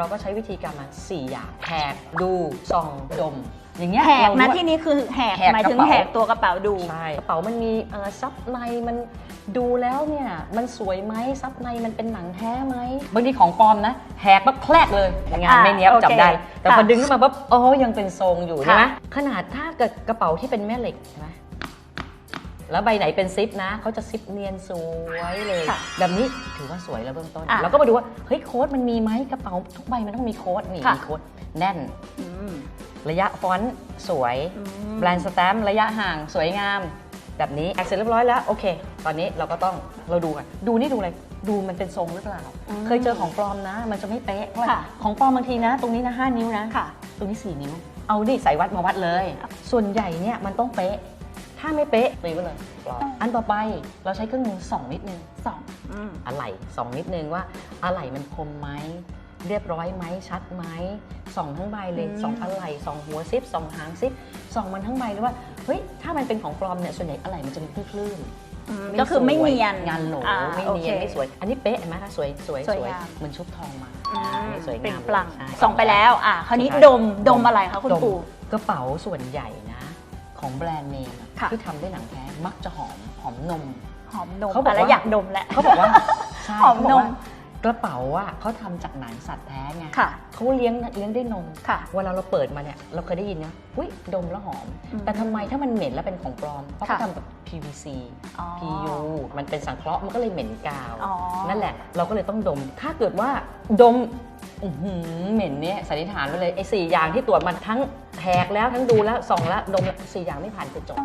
เราก็ใช้วิธีการมาสี่อย่างแหกดูส่องดม อย่างเงี้ยแหกเรานะรู้ว่า ที่นี้คือแหกแหกหมายถึงกระเป๋า แหกตัวกระเป๋าดู ใช่กระเป๋ามันมีเอ่อซับในมันดูแล้วเนี่ยมันสวยไหมซับในมันเป็นหนังแท้ไหมบางทีของปลอมนะแหกปั๊บแคลกเลยงานอ่าไม่เนี้ยบโอเคจับได้ แต่พอค่ะดึงขึ้นมาปั๊บอ๋อยังเป็นทรงอยู่ค่ะ ใช่ไหมขนาดถ้าเกิดกระเป๋าที่เป็นแม่เหล็กใช่ไหม แล้วใบไหนเป็นซิปนะเขาจะซิปเนียนสวยเลย ค่ะแบบนี้ถือว่าสวยแล้วเบื้องต้นอะเราก็มาดูว่าเฮ้ยโค้ดมันมีไหมกระเป๋าทุกใบมันต้องมีโค้ดนี่ค่ะ มีโค้ดแน่น อืมระยะฟอนต์สวย อืม แบรนด์สแตมป์ระยะห่างสวยงาม แบบนี้แอคเสร็จเรียบร้อยแล้วโอเค ตอนนี้เราก็ต้องเราดูกันดูนี่ดูอะไรดูมันเป็นทรงหรือเปล่า อืมเคยเจอของปลอมนะ มันจะไม่เป๊ะเพราะว่าค่ะ ของปลอมบางทีนะ ตรงนี้นะ5นิ้วนะ ค่ะ ตรงนี้ 4 นิ้ว เอาดิใส่วัดมาวัดเลย ส่วนใหญ่เนี่ยมันต้องเป๊ะ ถ้าไม่เป๊ะตีไว้เลยปลอมอันต่อไปเราใช้เครื่องมือส่องนิดนึงสองอืมอะไหล่ส่องนิดนึงว่าอะไหล่มันคมไหมเรียบร้อยไหมชัดไหมส่องทั้งใบเลยอืมส่องอะไหล่ส่องหัวซิปส่องหางซิปส่องมันทั้งใบเลยว่าเฮ้ยถ้ามันเป็นของปลอมเนี่ยส่วนใหญ่อะไหล่มันจะมีคลื่นอืมๆก็คือไม่สวยเนียน งานโหลอ่าไม่โอเนีคยนไม่สวย อันนี้เป๊ะเห็นไหมคะสวยสวยสวยงาม เหมือนชุบทองมาอืมอันนี้สวยเปล่งางมปลั่งใช่ส่องไปแล้ว อะคราวนี้สุดท้ายดมดมอะไรคะคุณดมปู่ กระเป๋าส่วนใหญ่นะ ของแบรนด์เนมอะค่ะ ที่ทำด้วยหนังแท้มักจะหอมหอมนม หอมนมเขาบอกะไรว่าอยากดมแหละ เขาบอกว่า ใช่หอมเขาบนอกมว่ากระเป๋าอะเขาทำจากหนังสัตว์แท้ไงค่ะ เขาเลี้ยงเลี้ยงด้วยนม ค่ะ เวลาเราเปิดมาเนี่ยเราเคยได้ยินนะอุ้ยดมแล้วหอม อืมแต่ทำไมถ้ามันเหม็นแล้วเป็นของปลอม เพราะเขาค่ะ ทำกับ PVC อ๋อ PU มันเป็นสังเคราะห์มันก็เลยเหม็นกาว อ๋อ นั่นแหละ เราก็เลยต้องดม ถ้าเกิดว่าดมอื้อหือเหม็นเนี่ยสันนิษฐานไปเลยไอ้สี่อย่างที่ตรวจมันทั้ง แหกแล้วทั้งดูแล้วส่องแล้วดมแล้วสี่อย่างไม่ผ่านคือจบ